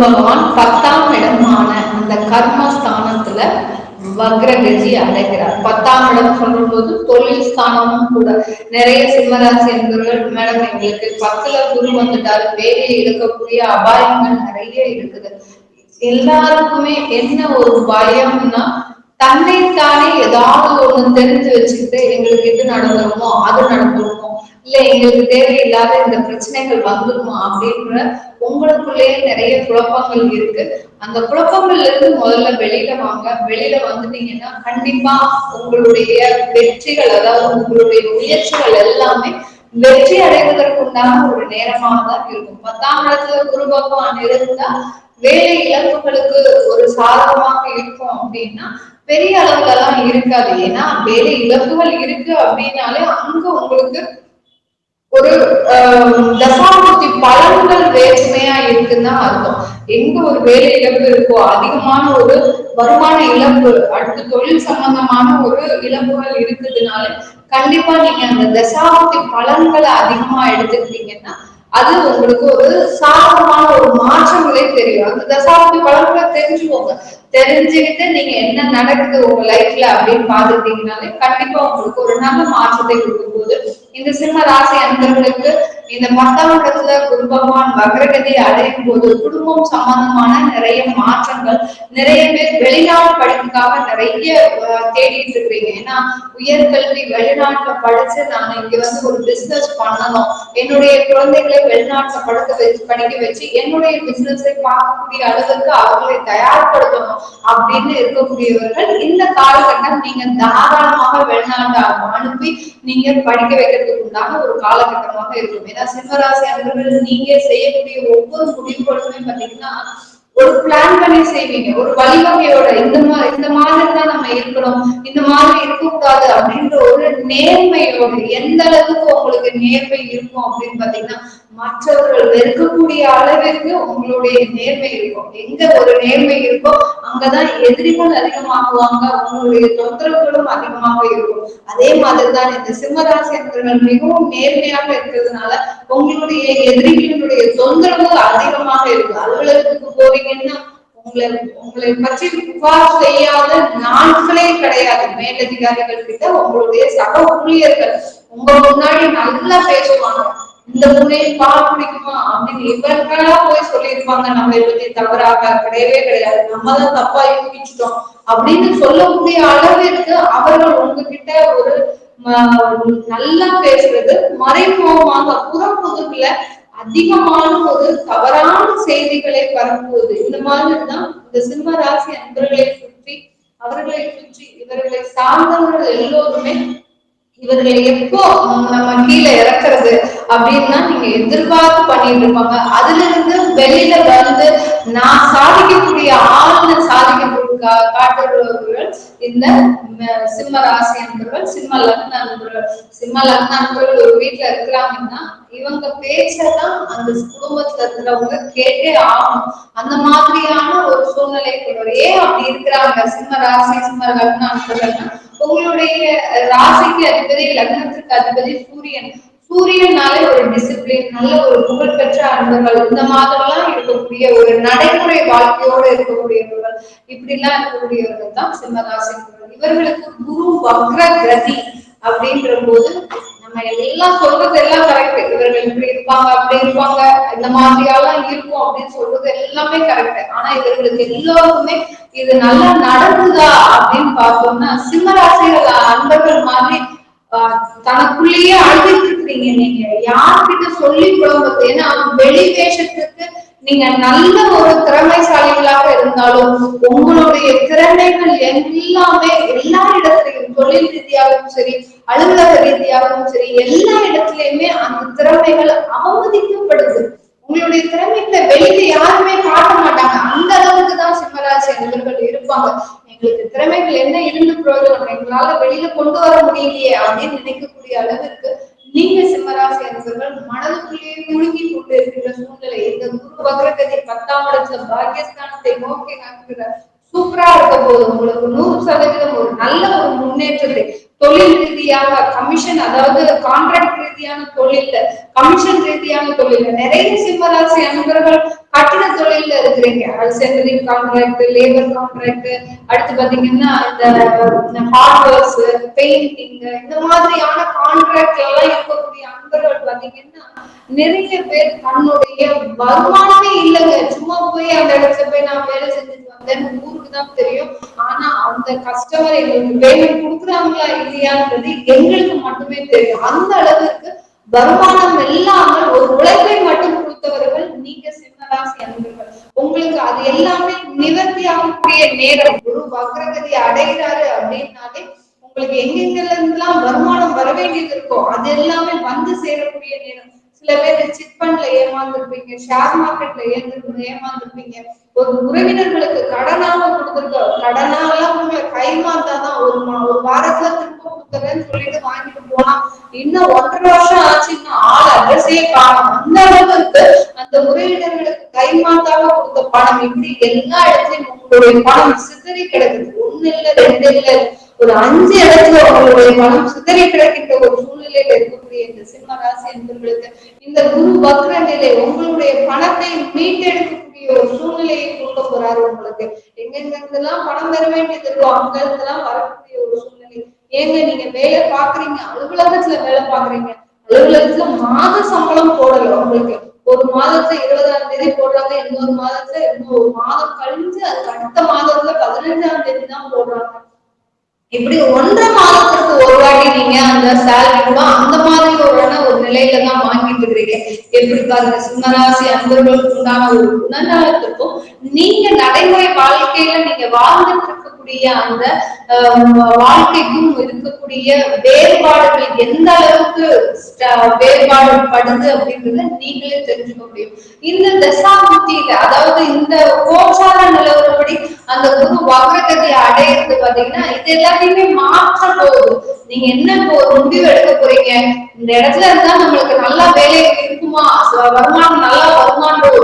பகவான் பத்தாம் இடமான அந்த கர்மஸ்தானத்துல வக்ரகஜி அடைகிறார். பத்தாம் இடம் சொல்லும் போது தொழில் ஸ்தானமும் கூட. நிறைய சிம்மராசி என்பவர்கள் மேடம் எங்களுக்கு பத்துல குரு வந்துட்டாரு வேலையை இருக்கக்கூடிய அபாயங்கள் நிறைய இருக்குது. எல்லாருக்குமே என்ன ஒரு பயம்னா தன்னைத்தானே ஏதாவது ஒண்ணு தெரிஞ்சு வச்சுக்கிட்டு எங்களுக்கு எது நடந்துருமோ அது நடந்துருமோ. இல்ல எங்களுக்கு தேவையில்லாத இந்த பிரச்சனைகள் வந்துருமா அப்படின்ற உங்களுக்குள்ளேயே நிறைய குழப்பங்கள் இருக்கு. அந்த குழப்பங்கள்ல இருந்து முதல்ல வெளியில வாங்க. வெளியில வந்துட்டீங்கன்னா கண்டிப்பா உங்களுடைய வெற்றிகள் அதாவது உங்களுடைய முயற்சிகள் எல்லாமே வெற்றி அடைவதற்குண்டான ஒரு நேரமாக தான் இருக்கும். பத்தாம் இடத்துல குரு பகவான் இருந்தா வேலை இழப்புகளுக்கு ஒரு சாதகமாக இருக்கும் அப்படின்னா பெரிய அளவுல எல்லாம் இருக்காது. ஏன்னா வேலை இழப்புகள் இருக்கு அப்படின்னாலே அங்க உங்களுக்கு ஒரு தசாபூர்த்தி பலன்கள் வேற்றுமையா இருக்குன்னு அர்த்தம். எங்க ஒரு வேலை இழப்பு இருக்கோ அதிகமான ஒரு வருமான இழப்பு அடுத்து தொழில் சம்பந்தமான ஒரு இழப்புகள் இருக்குதுனால கண்டிப்பா நீங்க அந்த தசாபுத்தி பலன்களை அதிகமா எடுத்துக்கிட்டீங்கன்னா அது உங்களுக்கு ஒரு சாதகமான ஒரு மாற்றங்களே தெரியும். அந்த தசாப்தி பலன்களை தெரிஞ்சுக்கோங்க. தெரிஞ்சுக்கிட்டு நீங்க என்ன நடக்குது உங்க லைஃப்ல அப்படின்னு பாத்துட்டீங்கனாலே கண்டிப்பா உங்களுக்கு ஒரு நல்ல மாற்றத்தை கொடுக்கும் போது இந்த சிம்ம ராசி அன்பர்களுக்கு இந்த பத்தாம் இடத்துல குரு பகவான் வக்ரகதி அடையும் போது குடும்பம் சம்பந்தமான நிறைய மாற்றங்கள் நிறைய பேர் வெளிநாடு படிப்புக்காக நிறைய தேடிட்டு இருக்கிறீங்க ஏன்னா உயர்கல்வி வெளிநாட்டுல படிச்சு நான் இங்க வந்து ஒரு பிசினஸ் பண்ணணும். என்னுடைய குழந்தைகளை வெளிநாட்டுல படுக்க வச்சு படிக்க வச்சு என்னுடைய பிசினஸை பார்க்கக்கூடிய அளவுக்கு அவர்களை தயார்படுத்தணும் அப்படின்னு இருக்கக்கூடியவர்கள் இந்த காலகட்டம் நீங்க தாராளமாக வெளிநாட்டு அனுப்பி நீங்க படிக்க வைக்கிறதுக்கு உண்டான ஒரு காலகட்டமாக இருக்கும். ஏன்னா சிம்மராசி அன்பர்கள் நீங்க செய்யக்கூடிய ஒவ்வொரு முடிவுகளுமே பாத்தீங்கன்னா ஒரு பிளான் பண்ணி செய்வீங்க. ஒரு வழிவகையோட இந்த மாதிரி இந்த மாதிரி தான் நம்ம இருக்கணும். இந்த மாதிரி இருக்கக்கூடாது அப்படின்ற ஒரு நேர்மையோட எந்த அளவுக்கு உங்களுக்கு நேர்மை இருக்கும் அப்படின்னு பாத்தீங்கன்னா மற்றவர்கள் வெறுக்கக்கூடிய அளவிற்கு உங்களுடைய நேர்மை இருக்கும். எங்க ஒரு நேர்மை இருக்கோ அங்கதான் எதிரிகள் அதிகமாகுவாங்க. உங்களுடைய தொந்தரவுகளும் அதிகமாக இருக்கும். அதே மாதிரிதான் இந்த சிம்மராசி மிகவும் நேர்மையாக இருக்கிறதுனால உங்களுடைய எதிரிகளுடைய தொந்தரவு அதிகமாக இருக்கு அலுவலகத்துக்கு போறீங்கன்னா உங்களை உங்களை பற்றி புகார் செய்யாத நாட்களே கிடையாது. மேலதிகாரிகள் கிட்ட உங்களுடைய சக ஊழியர்கள் உங்க முன்னாடி நல்லா பேசுவாங்க. இந்த முறையை பால் குடிக்குமா அப்படின்னு இவர்களா போய் சொல்லியிருப்பாங்க. நம்ம பத்தி தவறாக கிடையவே கிடையாது. நம்ம தான் தப்பா யூகிச்சிட்டோம் அப்படின்னு சொல்லக்கூடிய அளவிற்கு அவர்கள் உங்ககிட்ட ஒரு நல்லா பேசுறது மறைமுகமாக புறப்புதுல அதிகமான ஒரு தவறான செய்திகளை பரப்புவது. இந்த மாதிரிதான் இந்த சிம்ம ராசி அன்பர்களை சுற்றி அவர்களை சுற்றி இவர்களை சார்ந்தவர்கள் எல்லோருமே இவர்களை எப்போ நம்ம கீழே இறக்குறது அப்படின்னா நீங்க எதிர்பார்த்து பண்ணிட்டு இருப்பாங்க. அதுல இருந்து வெளியில வந்து நான் சாதிக்கக்கூடிய ஆழ்ந்த சாதிக்கக்கூடிய காட்டுறவர்கள் இந்த சிம்ம ராசி என்பவர்கள் சிம்ம லக்ன அன்பர்கள் சிம்ம லக்ன அன்பர்கள் ஒரு வீட்டுல இருக்கிறாங்கன்னா இவங்க பேச்சதான் அந்த குடும்பத்துல இருக்கிறவங்க கேட்டே ஆகணும். அந்த மாதிரியான ஒரு சூழ்நிலை ஏன் அப்படி இருக்கிறாங்க சிம்ம ராசி சிம்ம லக்ன அன்பர்கள்னா? உங்களுடைய ராசிக்கு அதிபதி லக்னத்திற்கு அதிபதி சூரியன். சூரியனாலே ஒரு டிசிப்ளின் நல்ல ஒரு புகழ்பெற்ற அன்பர்கள் இந்த மாதிரிலாம் இருக்கக்கூடிய ஒரு நடைமுறை வாழ்க்கையோடு இருக்கக்கூடியவர்கள் இப்படி எல்லாம் இருக்கக்கூடியவர்கள் தான் சிம்மராசி இவர்களுக்கு குரு வக்ர கதி அப்படின்ற போது நம்ம எல்லாம் சொல்றது எல்லாம் கரெக்ட் இவர்கள் இப்படி இருப்பாங்க அப்படி இருப்பாங்க இந்த மாதிரியாலாம் இருக்கும் அப்படின்னு சொல்றது எல்லாமே கரெக்ட் ஆனா இவர்களுக்கு எல்லாருக்குமே இது நல்லா நடக்குதா அப்படின்னு பார்த்தோம்னா சிம்மராசிகள் அன்பர்கள் மாதிரி தனக்குள்ளேயே அழுதிட்டு இருக்கிறீங்க நீங்க. யார்கிட்ட சொல்லி குழம்புறது ஏன்னா வெளி வேஷத்துக்கு நீங்க நல்ல ஒரு திறமைசாலிகளாக இருந்தாலும் உங்களுடைய திறமைகள் எல்லாமே எல்லா இடத்துலையும் தொழில் ரீதியாகவும் சரி அலுவலக ரீதியாகவும் சரி எல்லா இடத்துலயுமே அந்த திறமைகள் அவமதிக்கப்படுது. உங்களுடைய திறமைகளை வெளியில யாருமே காட்ட மாட்டாங்க. அந்த அளவுக்கு தான் சிம்மராசி அன்பர்கள் இருப்பாங்க. எங்களுக்கு திறமைகள் என்ன பிரயோஜனம் எங்களால வெளியில கொண்டு வர முடியலையே அப்படின்னு நினைக்கக்கூடிய அளவிற்கு நீங்க சிம்மராசி அரசர்கள் மனதுக்குள்ளேயே முழுங்கி கொண்டு இருக்கிற சூழ்நிலை. இந்த குரு வக்ரகதி பத்தாம் இடத்துல பாகியஸ்தானத்தை நோக்கி நகர்கிற சூப்பரா இருக்க போது உங்களுக்கு நூறு சதவீதம் ஒரு நல்ல ஒரு முன்னேற்றத்தை தொழில் ரீதியாக கமிஷன் அதாவது கான்ட்ராக்ட் ரீதியான தொழில்ல கமிஷன் ரீதியான தொழில்ல நிறைய சிம்மராசி அன்பர்கள் கட்டிட தொழில இருக்கிறீங்க. அது சென்ட்ரிங் கான்ட்ராக்ட் லேபர் கான்ட்ராக்ட் அடுத்து பாத்தீங்கன்னா இந்த ஹார்ட்வேர்ஸ் பெயிண்டிங் இந்த மாதிரியான கான்ட்ராக்ட் எல்லாம் இருக்கக்கூடிய அன்பர்கள் பாத்தீங்கன்னா நிறைய பேர் தன்னுடைய வருமானமே இல்லைங்க. சும்மா போய் அந்த இடத்துல போய் நான் வேலை செஞ்சுட்டு வந்தேன். ஊருக்கு தான் தெரியும். ஆனா அந்த கஸ்டமர் எங்களுக்கு பேமெண்ட் கொடுக்குறாங்களா இல்லையான்றது எங்களுக்கு மட்டுமே தெரியும். அந்த அளவுக்கு வருமானம் இல்லாமல் ஒரு உழைப்பை மட்டும் கொடுத்தவர்கள் நீங்க உங்களுக்கு அது எல்லாமே நிவர்த்தி ஆகக்கூடிய நேரம் குரு வக்ரகதி அடைகிறாரு அப்படின்னாலே உங்களுக்கு எங்கெங்கெல்லாம் இருந்தெல்லாம் வருமானம் வர வேண்டியது இருக்கோ அது எல்லாமே வந்து சேரக்கூடிய நேரம். சில பேர் சிட் ஃபண்ட்ல ஏமாந்துருப்பீங்க ஷேர் மார்க்கெட்ல ஏந்து ஏமாந்துருப்பீங்க. ஒரு உறவினர்களுக்கு கடனாக கொடுத்துருக்க கடனாலாம் உங்களை கைமாந்தாதான் ஒரு ஒரு வாரத்துல திரும்ப கொடுத்துறேன்னு சொல்லிட்டு வாங்கிட்டு போனா இன்னும் ஒன்றரை வருஷம் ஆச்சுன்னா ஆள் அட்ரஸே காணும். அந்த அளவுக்கு அந்த உறவினர்களுக்கு கைமாத்தாக கொடுத்த பணம் இப்படி எல்லா இடத்துலயும் உங்களுடைய பணம் சிதறி கிடக்குது. ஒண்ணு இல்ல ரெண்டு இல்ல ஒரு அஞ்சு இடத்துல உங்களுடைய பணம் சிதறி கிடக்கின்ற ஒரு சூழ்நிலை நிலையில இருக்கக்கூடிய இந்த சிம்ம ராசி என்பவர்களுக்கு இந்த குரு வக்ர நிலை உங்களுடைய பணத்தை மீட்டெடுக்கக்கூடிய ஒரு சூழ்நிலையை கொடுக்க போறாரு உங்களுக்கு. எங்க எல்லாம் பணம் பெற வேண்டியது இருக்கோ அங்க இருந்தெல்லாம் வரக்கூடிய ஒரு சூழ்நிலை. ஏங்க நீங்க வேலை பாக்குறீங்க அலுவலகத்துல வேலை பாக்குறீங்க அலுவலகத்துல மாத சம்பளம் போடல உங்களுக்கு. ஒரு மாதத்துல இருபதாம் தேதி போடுறாங்க இன்னொரு மாதத்துல இன்னொரு மாதம் கழிஞ்சு அதுக்கு அடுத்த மாதத்துல பதினஞ்சாம் தேதி தான் போடுறாங்க. இப்படி ஒன்றரை மாதத்திற்கு ஒரு வாட்டி நீங்க அந்த சேலரி கூட அந்த மாதிரி ஒரு ஒரு நிலையில தான் வாங்கிட்டு இருக்கிறீங்க. எப்படி பாருங்க சிம்மராசி அன்பர்களுக்கு உண்டான ஒரு குணநலத்துக்கும் நீங்க நடைமுறை வாழ்க்கையில நீங்க வாழ்ந்துட்டு இருக்கக்கூடிய அந்த வாழ்க்கைக்கும் இருக்கக்கூடிய வேறுபாடுகள் எந்த அளவுக்கு வேறுபாடு படுது அப்படின்றத நீங்களே தெரிஞ்சுக்க முடியும். இந்த தசாபுத்தியில அதாவது இந்த கோச்சார நிலவரப்படி அந்த குரு வக்ரகதியை அடையிறது பாத்தீங்கன்னா இது எல்லாத்தையுமே மாற்ற போகுது. நீங்க என்ன ஒரு முடிவு எடுக்க போறீங்க? இந்த இடத்துல இருந்தா நம்மளுக்கு நல்லா வேலை இருக்குமா? வருமானம்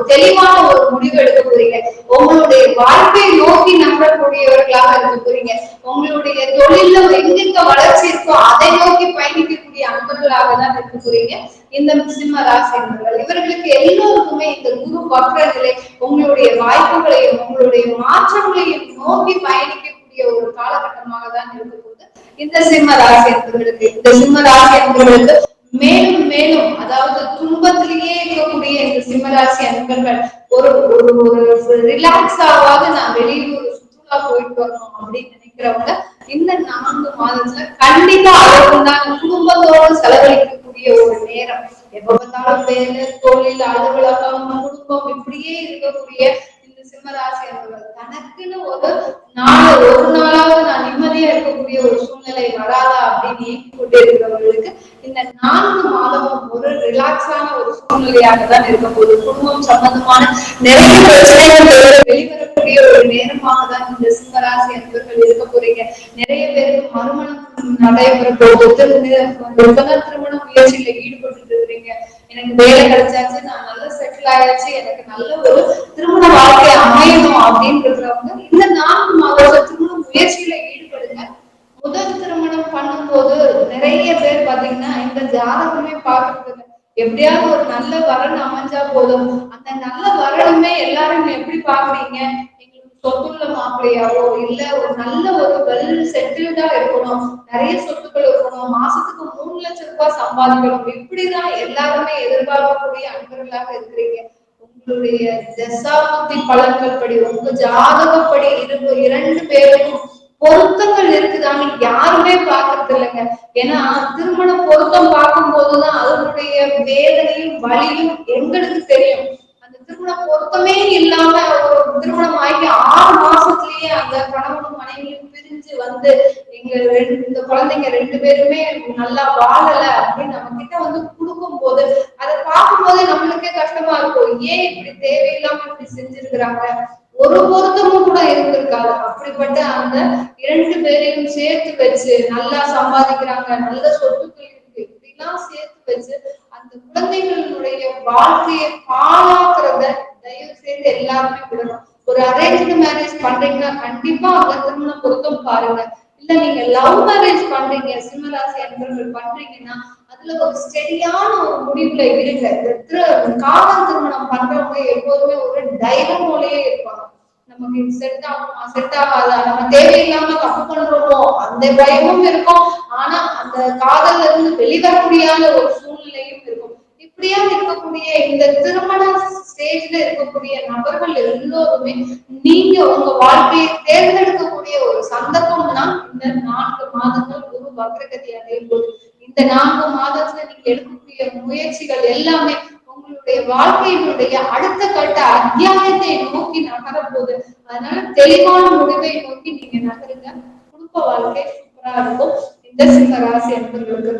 ஒரு தெளிவான ஒரு முடிவு எடுக்க போறீங்க உங்களுடைய வாழ்க்கையை நோக்கி நம்பக்கூடியவர்களாக இருக்க போறீங்க உங்களுடைய தொழில எங்கெங்க வளர்ச்சி இருக்கோ அதை நோக்கி பயணிக்கக்கூடிய அன்பர்களாக தான் இருக்க போறீங்க இந்த சிம்ம ராசி இவர்களுக்கு எல்லோருக்குமே இந்த குரு வக்ர நிலை உங்களுடைய வாய்ப்புகளையும் உங்களுடைய மாற்றங்களையும் நோக்கி பயணிக்கக்கூடிய ஒரு காலகட்டமாக தான் இருக்க போகுது. இந்த சிம்ம ராசி என்பவர்களுக்கு இந்த சிம்ம ராசி என்பவர்களுக்கு மேலும் மேலும் அதாவது துன்பத்திலேயே இருக்கக்கூடிய இந்த சிம்மராசி அன்பர்கள் ஒரு ஒரு ஒரு ரிலாக்ஸ் ஆகாது நான் வெளியூர் சுற்றுலா போயிட்டு வரணும் அப்படின்னு நினைக்கிறவங்க இந்த நான்கு மாதத்துல கண்டிப்பா அதற்குண்டான குடும்பத்தோடு செலவழிக்கக்கூடிய ஒரு நேரம். எப்ப பார்த்தாலும் வேலை தொழில் அலுவலகம் குடும்பம் இப்படியே இருக்கக்கூடிய சிம்மராசி அவர்கள் தனக்குன்னு ஒரு நாள் ஒரு நாளாவது நான் நிம்மதியா இருக்கக்கூடிய ஒரு சூழ்நிலை வராதா அப்படின்னு ஏங்கி கொண்டு இருக்கிறவர்களுக்கு இந்த நான்கு மாதமும் ஒரு ரிலாக்ஸான ஒரு சூழ்நிலையாக தான் இருக்க போது குடும்பம் சம்பந்தமான நிறைய பிரச்சனைகள் வெளிவரக்கூடிய ஒரு நேரமாக தான் இந்த சிம்மராசி என்பவர்கள் இருக்க போறீங்க. நிறைய பேருக்கு மறுமணம் நடைபெற போகுது. திருமண முயற்சியில ஈடுபட்டு இருக்கிறீங்க. எனக்கு வேலை கிடைச்சாச்சு நான் நல்ல செட்டில் ஆயாச்சு. எனக்கு நல்ல ஒரு திருமண வாழ்க்கை அமையணும் அப்படின்றதுல இந்த நான்கு மாதம் முயற்சியில ஈடுபடுங்க. முதல் திருமணம் பண்ணும்போது நிறைய பேர் பாத்தீங்கன்னா இந்த ஜாதகமே பாக்குறது எப்படியாவது ஒரு நல்ல வரன் அமைஞ்சா போதும். அந்த நல்ல வரணுமே எல்லாரும் எப்படி பாக்குறீங்க சொத்துள்ள மாப்பிள்ளையாவோ இல்ல ஒரு நல்ல ஒரு வெல் செட்டில்டா இருக்கணும். நிறைய சொத்துக்கள் இருக்கணும். மாசத்துக்கு மூணு லட்சம் ரூபாய் சம்பாதிக்கணும். இப்படிதான் எல்லாருமே எதிர்பார்க்கக்கூடிய அன்பர்களாக இருக்கிறீங்க. உங்களுடைய தசாபுத்தி பலன்கள் படி உங்க ஜாதகப்படி இரு இரண்டு பேருக்கும் பொருத்தங்கள் இருக்குதான்னு யாருமே பாக்குறது இல்லைங்க ஏன்னா திருமண பொருத்தம் பார்க்கும் போதுதான் அதனுடைய வேதனையும் வலியும் எங்களுக்கு தெரியும். அந்த திருமண பொருத்தமே இல்லாம ஒரு திருமணம் ஆகி ஆறு மாசத்துலயே அந்த கணவனும் மனைவியும் பிரிஞ்சு வந்து எங்க ரெண்டு இந்த குழந்தைங்க ரெண்டு பேருமே நல்லா வாழல அப்படின்னு நம்ம கிட்ட வந்து கொடுக்கும் போது அதை பார்க்கும் போதே நம்மளுக்கே கஷ்டமா ஏன் இப்படி தேவையில்லாம இப்படி செஞ்சிருக்கிறாங்க? ஒரு பொருத்தமும் கூட இருந்திருக்காது. அப்படிப்பட்ட அந்த இரண்டு பேரையும் சேர்த்து வச்சு நல்லா சம்பாதிக்கிறாங்க. நல்ல சொத்துக்கள் இருக்கு. இப்படிலாம் சேர்த்து வச்சு அந்த குழந்தைகளுடைய வாழ்க்கையை பாழாக்குறத தயவு செய்து எல்லாருமே விடணும். ஒரு அரேஞ்ச் மேரேஜ் பண்றீங்கன்னா கண்டிப்பா அந்த திருமண பொருத்தம் பாருங்க. இல்ல நீங்க லவ் மேரேஜ் பண்றீங்க சிம்மராசி அன்பர்கள் பண்றீங்கன்னா அதுல ஒரு ஸ்டெடியான ஒரு முடிவுல இருங்க. காதல் திருமணம் பண்றவங்க எப்போதுமே ஒரு தைரியமோடயே இருப்பாங்க. நமக்கு செட் ஆகுமா செட் ஆகாதா? நம்ம தேவையில்லாம தப்பு பண்றோமோ? அந்த பயமும் இருக்கும். ஆனா அந்த காதல்ல இருந்து வெளிவர முடியாத ஒரு சூழ்நிலையும் இருக்கும். இப்படியா இருக்கக்கூடிய இந்த திருமண ஸ்டேஜ்ல இருக்கக்கூடிய நபர்கள் எல்லோருமே நீங்க உங்க வாழ்க்கையை தேர்ந்தெடுக்கக்கூடிய ஒரு சந்தர்ப்பம் தான் இந்த நான்கு மாதங்கள் குரு வக்ரகதி அடையும் போது. இந்த நான்கு மாதத்துல நீங்க எடுக்கக்கூடிய முயற்சிகள் எல்லாமே உங்களுடைய வாழ்க்கையினுடைய அடுத்த கட்ட அத்தியாயத்தை நோக்கி நகர போது அதனால தெளிவான முடிவை நோக்கி நீங்க நகருங்க. குடும்ப வாழ்க்கை சூப்பரா இருக்கும். இந்த சிம்ம ராசி அன்பர்களுக்கு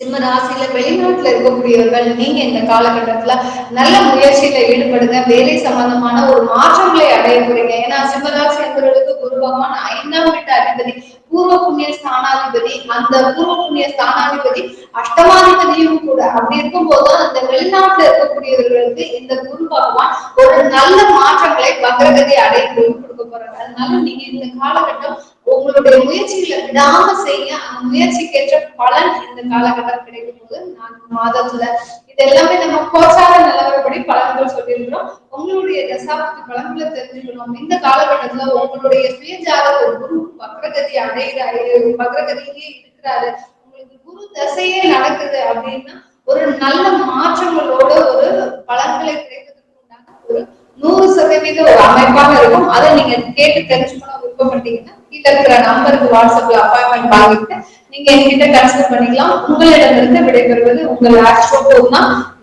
சிம்ம ராசியில வெளிநாட்டுல இருக்கக்கூடியவர்கள் நீங்க இந்த காலகட்டத்துல நல்ல முயற்சியில ஈடுபடுங்க. வேலை சம்பந்தமான ஒரு மாற்றங்களை அடைய போறீங்க. ஏன்னா சிம்மராசி என்பவர்களுக்கு குரு பகவான் ஐந்தாம் வீட்டு அதிபதி பூர்வ புண்ணிய ஸ்தானாதிபதி அந்த பூர்வ புண்ணிய ஸ்தானாதிபதி அஷ்டமாதிபதியும் கூட. அப்படி இருக்கும் போது அந்த வெளிநாட்டுல இருக்கக்கூடியவர்களுக்கு இந்த குரு பகவான் ஒரு நல்ல மாற்றங்களை வக்ரகதி அடையும் போது கொடுக்க போறாங்க அதனால நீங்க இந்த காலகட்டம் உங்களுடைய முயற்சிகளை விடாம செய்ய அந்த முயற்சிக்கேற்ற பலன் இந்த காலகட்டம் கிடைக்கும் போது நான்கு மாதத்துல இது எல்லாமே நம்ம கோச்சார நிலவரப்படி பலன்கள் சொல்லியிருக்கிறோம். உங்களுடைய தசாப்தி பலன்களை தெரிஞ்சுக்கணும். இந்த காலகட்டத்துல உங்களுடைய சுயஜாத ஒரு குரு வக்ரகதி அடைகிறாரு வக்ரகதியிலேயே இருக்கிறாரு. உங்களுக்கு குரு தசையே நடக்குது அப்படின்னா ஒரு நல்ல மாற்றங்களோட ஒரு பலன்களை கிடைப்பதற்கு உண்டான ஒரு நூறு சதவீத ஒரு அமைப்பாக இருக்கும். அதை நீங்க கேட்டு தெரிஞ்சுக்கணும் விருப்பப்பட்டீங்கன்னா. கீழே இருக்கிற நம்பருக்கு வாட்ஸ்அப்ல அப்பாயின்மெண்ட் வாங்கிட்டு நீங்க என்கிட்ட கன்சல்ட் பண்ணிக்கலாம். உங்களிடமிருந்து விடைபெறுவது உங்கள் ஆஸ்ட்ரோ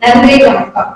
நன்றி வணக்கம்.